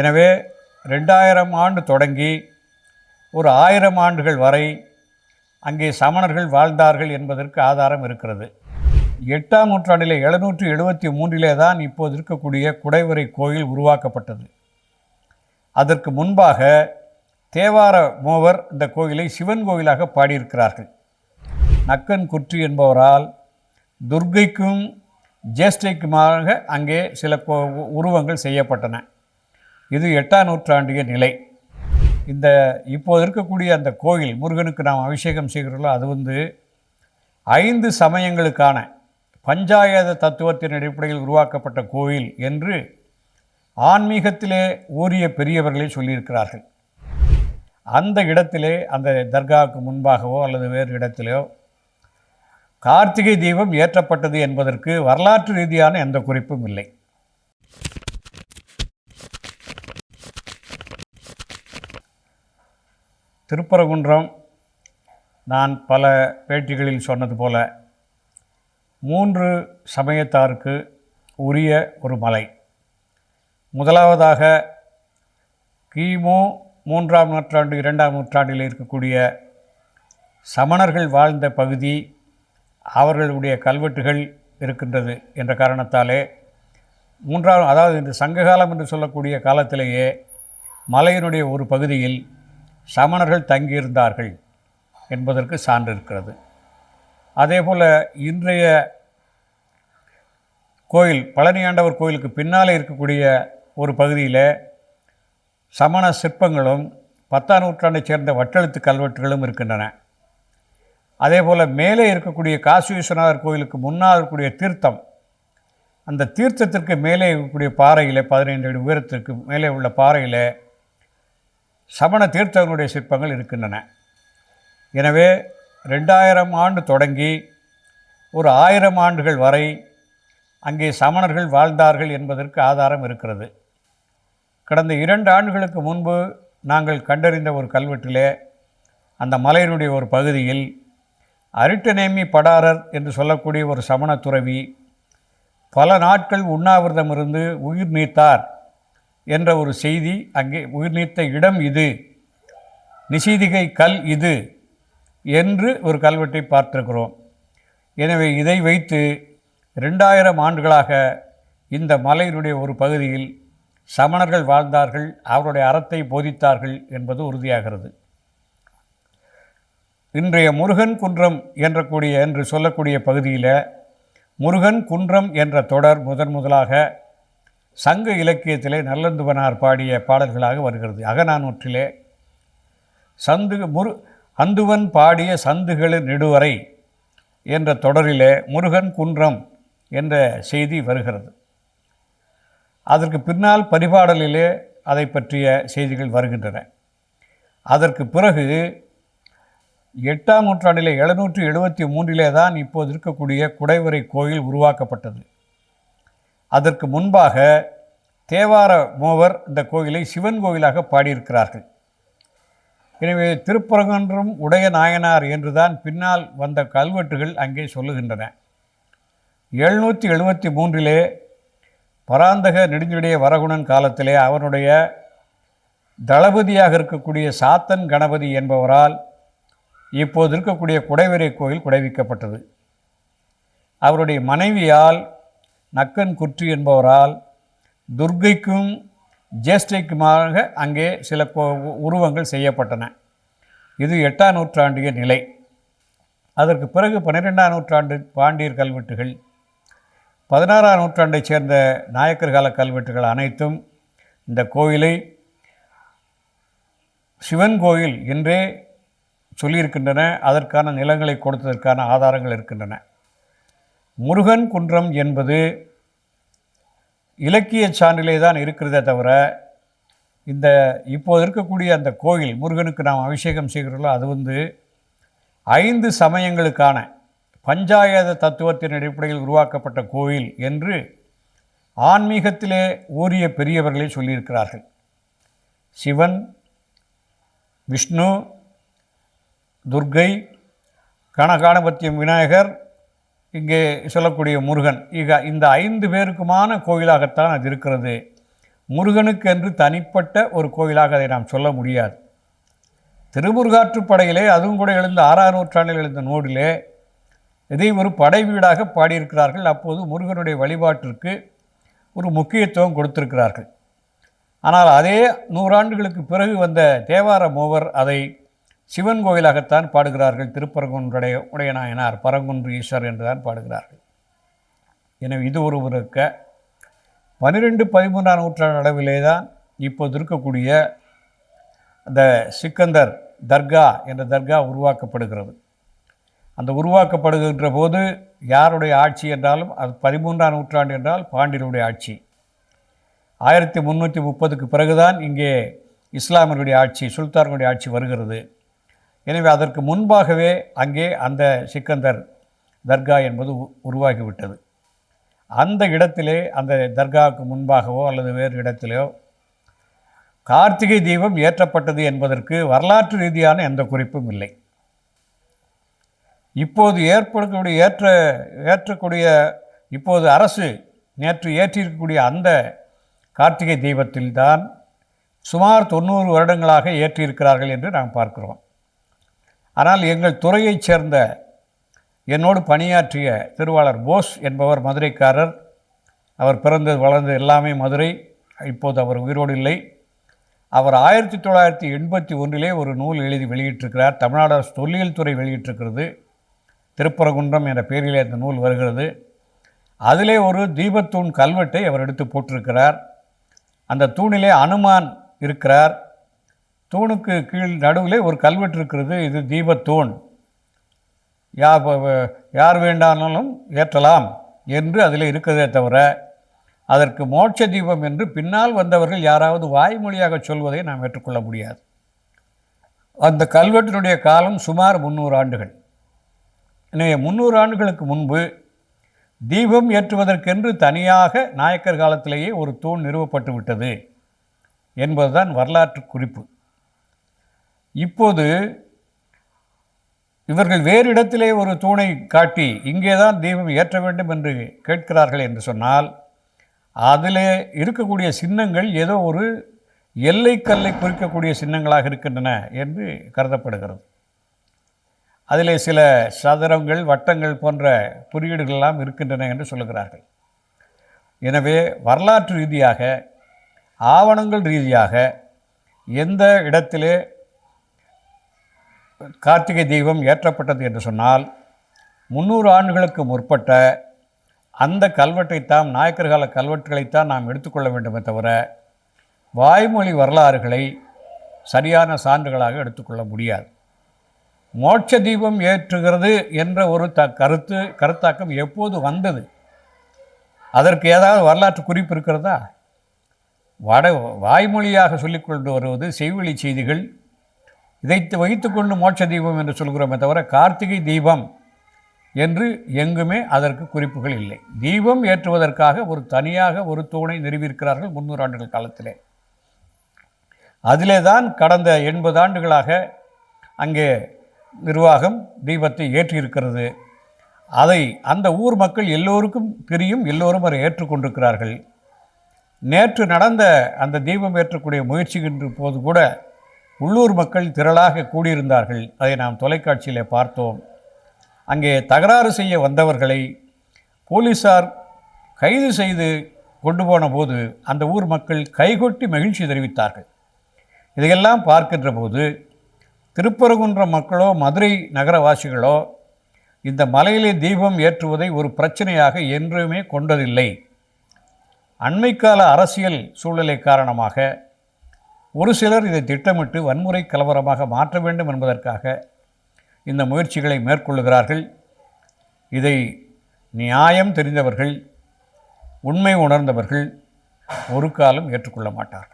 எனவே ரெண்டாயிரம் ஆண்டு தொடங்கி ஒரு ஆயிரம் ஆண்டுகள் வரை அங்கே சமணர்கள் வாழ்ந்தார்கள் என்பதற்கு ஆதாரம் இருக்கிறது. எட்டாம் நூற்றாண்டிலே எழுநூற்றி எழுபத்தி மூன்றிலே தான் இப்போது இருக்கக்கூடிய குடைவரை கோயில் உருவாக்கப்பட்டது. அதற்கு முன்பாக தேவார மூவர் இந்த கோயிலை சிவன் கோயிலாக பாடியிருக்கிறார்கள். நக்கன் குற்றி என்பவரால் துர்க்கைக்கும் ஜேஷ்டைக்குமாக அங்கே சில கோ உருவங்கள் செய்யப்பட்டன. இது எட்டாம் நூற்றாண்டிய நிலை. இந்த இப்போது இருக்கக்கூடிய அந்த கோயில் முருகனுக்கு நாம் அபிஷேகம் செய்கிறோம் அது வந்து ஐந்து சமயங்களுக்கான பஞ்சாயத தத்துவத்தின் அடிப்படையில் உருவாக்கப்பட்ட கோயில் என்று ஆன்மீகத்திலே ஓரிய பெரியவர்களே சொல்லியிருக்கிறார்கள். அந்த இடத்திலே அந்த தர்காவுக்கு முன்பாகவோ அல்லது வேறு இடத்திலோ கார்த்திகை தீபம் ஏற்றப்பட்டது என்பதற்கு வரலாற்று ரீதியான எந்த குறிப்பும் இல்லை. திருப்பரங்குன்றம் நான் பல பேட்டிகளில் சொன்னது போல மூன்று சமயத்தாருக்கு உரிய ஒரு மலை. முதலாவதாக கிமு மூன்றாம் நூற்றாண்டு இரண்டாம் நூற்றாண்டில் இருக்கக்கூடிய சமணர்கள் வாழ்ந்த பகுதி அவர்களுடைய கல்வெட்டுகள் இருக்கின்றது என்ற காரணத்தாலே மூன்றாம் அதாவது இந்த சங்ககாலம் என்று சொல்லக்கூடிய காலத்திலேயே மலையினுடைய ஒரு பகுதியில் சமணர்கள் தங்கியிருந்தார்கள் என்பதற்கு சான்று இருக்கிறது. அதேபோல் இன்றைய கோயில் பழனியாண்டவர் கோயிலுக்கு பின்னாலே இருக்கக்கூடிய ஒரு பகுதியில் சமண சிற்பங்களும் பத்தாம் நூற்றாண்டைச் சேர்ந்த வட்டெழுத்து கல்வெட்டுகளும் இருக்கின்றன. அதே போல் மேலே இருக்கக்கூடிய காசி விஸ்வநாதர் கோயிலுக்கு முன்னால் இருக்கக்கூடிய தீர்த்தம் அந்த தீர்த்தத்திற்கு மேலே இருக்கக்கூடிய பாறையில் பதினைந்து அடி உயரத்திற்கு மேலே உள்ள பாறையில் சமண தீர்த்தங்களுடைய சிற்பங்கள் இருக்கின்றன. எனவே ரெண்டாயிரம் ஆண்டு தொடங்கி ஒரு ஆயிரம் ஆண்டுகள் வரை அங்கே சமணர்கள் வாழ்ந்தார்கள் என்பதற்கு ஆதாரம் இருக்கிறது. கடந்த இரண்டு ஆண்டுகளுக்கு முன்பு நாங்கள் கண்டறிந்த ஒரு கல்வெட்டிலே அந்த மலையினுடைய ஒரு பகுதியில் அரிட்டநேமி படாரர் என்று சொல்லக்கூடிய ஒரு சமண துறவி பல நாட்கள் உண்ணாவிரதம் இருந்து உயிர் நீத்தார். என்ற ஒரு செய்தி அங்கே உயிர் நீத்த இடம் இது. நிசீதிகை கல் இது என்று ஒரு கல்வெட்டை பார்த்திருக்கிறோம். எனவே இதை வைத்து ரெண்டாயிரம் ஆண்டுகளாக இந்த மலையினுடைய ஒரு பகுதியில் சமணர்கள் வாழ்ந்தார்கள் அவருடைய அறத்தை போதித்தார்கள் என்பது உறுதியாகிறது. இன்றைய முருகன் குன்றம் என்றக்கூடிய என்று சொல்லக்கூடிய பகுதியில் முருகன் குன்றம் என்ற தொடர் முதன் முதலாக சங்க இலக்கியத்திலே நல்லந்துவனார் பாடிய பாடல்களாக வருகிறது. அகநானூற்றிலே சந்து முரு அந்துவன் பாடிய சந்துகளு நெடுவரை என்ற தொடரிலே முருகன் குன்றம் என்ற செய்தி வருகிறது. அதற்கு பின்னால் பரிபாடலிலே அதை பற்றிய செய்திகள் வருகின்றன. அதற்கு பிறகு எட்டாம் நூற்றாண்டிலே எழுநூற்றி எழுபத்தி மூன்றிலே தான் இப்போது இருக்கக்கூடிய குடைவரை கோயில் உருவாக்கப்பட்டது. அதற்கு முன்பாக தேவார மூவர் இந்த கோயிலை சிவன் கோயிலாக பாடியிருக்கிறார்கள். எனவே திருப்பரங்கன்றும் உடைய நாயனார் என்றுதான் பின்னால் வந்த கல்வெட்டுகள் அங்கே சொல்லுகின்றன. எழுநூற்றி எழுபத்தி மூன்றிலே பராந்தக நெடுஞ்சுடைய வரகுணன் காலத்திலே அவனுடைய தளபதியாக இருக்கக்கூடிய சாத்தன் கணபதி என்பவரால் இப்போது இருக்கக்கூடிய குடைவரை கோயில் குடைவிக்கப்பட்டது. அவருடைய மனைவியால் நக்கன் குற்றி என்பவரால் துர்க்கைக்கும் ஜேஷ்டைக்குமாக அங்கே சில உருவங்கள் செய்யப்பட்டன. இது எட்டாம் நூற்றாண்டிய நிலை. அதற்கு பிறகு பன்னிரெண்டாம் நூற்றாண்டு பாண்டியர் கல்வெட்டுகள் பதினாறாம் நூற்றாண்டைச் சேர்ந்த நாயக்கர் கால கல்வெட்டுகள் அனைத்தும் இந்த கோயிலை சிவன் கோயில் என்றே சொல்லியிருக்கின்றன. அதற்கான நிலங்களை கொடுத்ததற்கான ஆதாரங்கள் இருக்கின்றன. முருகன் குன்றம் என்பது இலக்கிய சான்றிலே தான் இருக்கிறதே தவிர இந்த இப்போது இருக்கக்கூடிய அந்த கோயில் முருகனுக்கு நாம் அபிஷேகம் செய்கிறோம் அது வந்து ஐந்து சமயங்களுக்கான பஞ்சாயத தத்துவத்தின் அடிப்படையில் உருவாக்கப்பட்ட கோயில் என்று ஆன்மீகத்திலே ஊறிய பெரியவர்களே சொல்லியிருக்கிறார்கள். சிவன் விஷ்ணு துர்க்கை கனகாணபத்தியம் விநாயகர் இங்கே சொல்லக்கூடிய முருகன் இக இந்த ஐந்து பேருக்குமான கோயிலாகத்தான் அது இருக்கிறது. முருகனுக்கு என்று தனிப்பட்ட ஒரு கோயிலாக அதை நாம் சொல்ல முடியாது. திருமுருகாற்றுப்படையிலே அதுவும் கூட எழுந்த ஆறாம் நூற்றாண்டில் எழுந்த நூலிலே இதை ஒரு படை வீடாக பாடியிருக்கிறார்கள். அப்போது முருகனுடைய வழிபாட்டிற்கு ஒரு முக்கியத்துவம் கொடுத்திருக்கிறார்கள். ஆனால் அதே நூறாண்டுகளுக்கு பிறகு வந்த தேவார மூவர் அதை சிவன் கோயிலாகத்தான் பாடுகிறார்கள் திருப்பரங்குன்றுடைய உடையநாயனார் பரங்குன்று ஈஸ்வர் என்றுதான் பாடுகிறார்கள். எனவே இது ஒரு இருக்க பன்னிரெண்டு பதிமூன்றாம் நூற்றாண்டு அளவிலே தான் இப்போது இருக்கக்கூடிய அந்த சிக்கந்தர் தர்கா என்ற தர்கா உருவாக்கப்படுகிறது. அந்த உருவாக்கப்படுகின்ற போது யாருடைய ஆட்சி என்றாலும் அது பதிமூன்றாம் நூற்றாண்டு என்றால் பாண்டியருடைய ஆட்சி. ஆயிரத்தி முந்நூற்றி முப்பதுக்கு பிறகுதான் இங்கே இஸ்லாமியருடைய ஆட்சி சுல்தான்களுடைய ஆட்சி வருகிறது. எனவே அதற்கு முன்பாகவே அங்கே அந்த சிக்கந்தர் தர்கா என்பது உ- உருவாகிவிட்டது. அந்த இடத்திலே அந்த தர்காவுக்கு முன்பாகவோ அல்லது வேறு இடத்திலோ கார்த்திகை தீபம் ஏற்றப்பட்டது என்பதற்கு வரலாற்று ரீதியான எந்த குறிப்பும் இல்லை. இப்போது ஏற்படக்கூடிய ஏற்ற ஏற்றக்கூடிய இப்போது அரசு நேற்று ஏற்றிருக்கக்கூடிய அந்த கார்த்திகை தீபத்தில்தான் சுமார் தொண்ணூறு வருடங்களாக ஏற்றியிருக்கிறார்கள் என்று நாம் பார்க்கிறோம். ஆனால் எங்கள் துறையைச் சேர்ந்த என்னோடு பணியாற்றிய திருவாளர் போஸ் என்பவர் மதுரைக்காரர். அவர் பிறந்தது வளர்ந்தது எல்லாமே மதுரை. இப்போது அவர் உயிரோடு இல்லை. அவர் ஆயிரத்தி தொள்ளாயிரத்தி எண்பத்தி ஒன்றிலே ஒரு நூல் எழுதி வெளியிட்டிருக்கிறார். தமிழ்நாடு அரசு தொல்லியல் துறை வெளியிட்டிருக்கிறது. திருப்பரங்குன்றம் என்ற பெயரிலே அந்த நூல் வருகிறது. அதிலே ஒரு தீபத்தூண் கல்வெட்டை அவர் எடுத்து போட்டிருக்கிறார். அந்த தூணிலே அனுமான் இருக்கிறார். தூணுக்கு கீழ் நடுவிலே ஒரு கல்வெட்டு இருக்கிறது இது தீபத்தூண் யார் யார் வேண்டானாலும் ஏற்றலாம் என்று அதில் இருக்கிறதே தவிர அதற்கு மோட்ச தீபம் என்று பின்னால் வந்தவர்கள் யாராவது வாய்மொழியாக சொல்வதை நாம் ஏற்றுக்கொள்ள முடியாது. அந்த கல்வெட்டினுடைய காலம் சுமார் முந்நூறு ஆண்டுகள். எனவே முந்நூறு ஆண்டுகளுக்கு முன்பு தீபம் ஏற்றுவதற்கென்று தனியாக நாயக்கர் காலத்திலேயே ஒரு தூண் நிறுவப்பட்டு விட்டது என்பதுதான் வரலாற்று குறிப்பு. இப்போது இவர்கள் வேறு இடத்திலே ஒரு தூணை காட்டி இங்கே தான் தீபம் ஏற்ற வேண்டும் என்று கேட்கிறார்கள் என்று சொன்னால் அதிலே இருக்கக்கூடிய சின்னங்கள் ஏதோ ஒரு எல்லைக்கல்லை குறிக்கக்கூடிய சின்னங்களாக இருக்கின்றன என்று கருதப்படுகிறது. அதிலே சில சதுரங்கள் வட்டங்கள் போன்ற குறியீடுகள் எல்லாம் இருக்கின்றன என்று சொல்லுகிறார்கள். எனவே வரலாற்று ரீதியாக ஆவணங்கள் ரீதியாக எந்த இடத்திலே கார்த்திகை தீபம் ஏற்றப்பட்டது என்று சொன்னால் முந்நூறு ஆண்டுகளுக்கு முற்பட்ட அந்த கல்வெட்டைத்தான் நாயக்கர் கால கல்வெட்டுகளைத்தான் நாம் எடுத்துக்கொள்ள வேண்டுமே தவிர வாய்மொழி வரலாறுகளை சரியான சான்றுகளாக எடுத்துக்கொள்ள முடியாது. மோட்ச தீபம் ஏற்றுகிறது என்ற ஒரு த கருத்து கருத்தாக்கம் எப்போது வந்தது? அதற்கு ஏதாவது வரலாற்று குறிப்பு இருக்கிறதா? வட வாய்மொழியாக சொல்லிக்கொண்டு வருவது செய்வழி செய்திகள் இதை வைத்துக்கொண்டு மோட்ச தீபம் என்று சொல்கிறோமே தவிர கார்த்திகை தீபம் என்று எங்குமே அதற்கு குறிப்புகள் இல்லை. தீபம் ஏற்றுவதற்காக ஒரு தனியாக ஒரு தூணை நிறுவியிருக்கிறார்கள் முன்னூறு ஆண்டுகள் காலத்திலே. அதிலே தான் கடந்த எண்பது ஆண்டுகளாக அங்கே நிர்வாகம் தீபத்தை ஏற்றியிருக்கிறது. அதை அந்த ஊர் மக்கள் எல்லோருக்கும் தெரியும் எல்லோரும் அதை ஏற்றுக்கொண்டிருக்கிறார்கள் நேற்று நடந்த அந்த தீபம் ஏற்றக்கூடிய முயற்சிகின்ற போது கூட உள்ளூர் மக்கள் திரளாக கூடியிருந்தார்கள். அதை நாம் தொலைக்காட்சியில் பார்த்தோம். அங்கே தகராறு செய்ய வந்தவர்களை போலீசார் கைது செய்து கொண்டு போன போது அந்த ஊர் மக்கள் கைகொட்டி மகிழ்ச்சி தெரிவித்தார்கள். இதையெல்லாம் பார்க்கின்ற போது திருப்பரங்குன்ற மக்களோ மதுரை நகரவாசிகளோ இந்த மலையிலே தீபம் ஏற்றுவதை ஒரு பிரச்சனையாக என்றுமே கொண்டதில்லை. அண்மைக்கால அரசியல் சூழ்நிலை காரணமாக ஒரு சிலர் இதை திட்டமிட்டு வன்முறை கலவரமாக மாற்ற வேண்டும் என்பதற்காக இந்த முயற்சிகளை மேற்கொள்ளுகிறார்கள். இதை நியாயம் தெரிந்தவர்கள் உண்மை உணர்ந்தவர்கள் ஒரு காலம் ஏற்றுக்கொள்ள மாட்டார்கள்.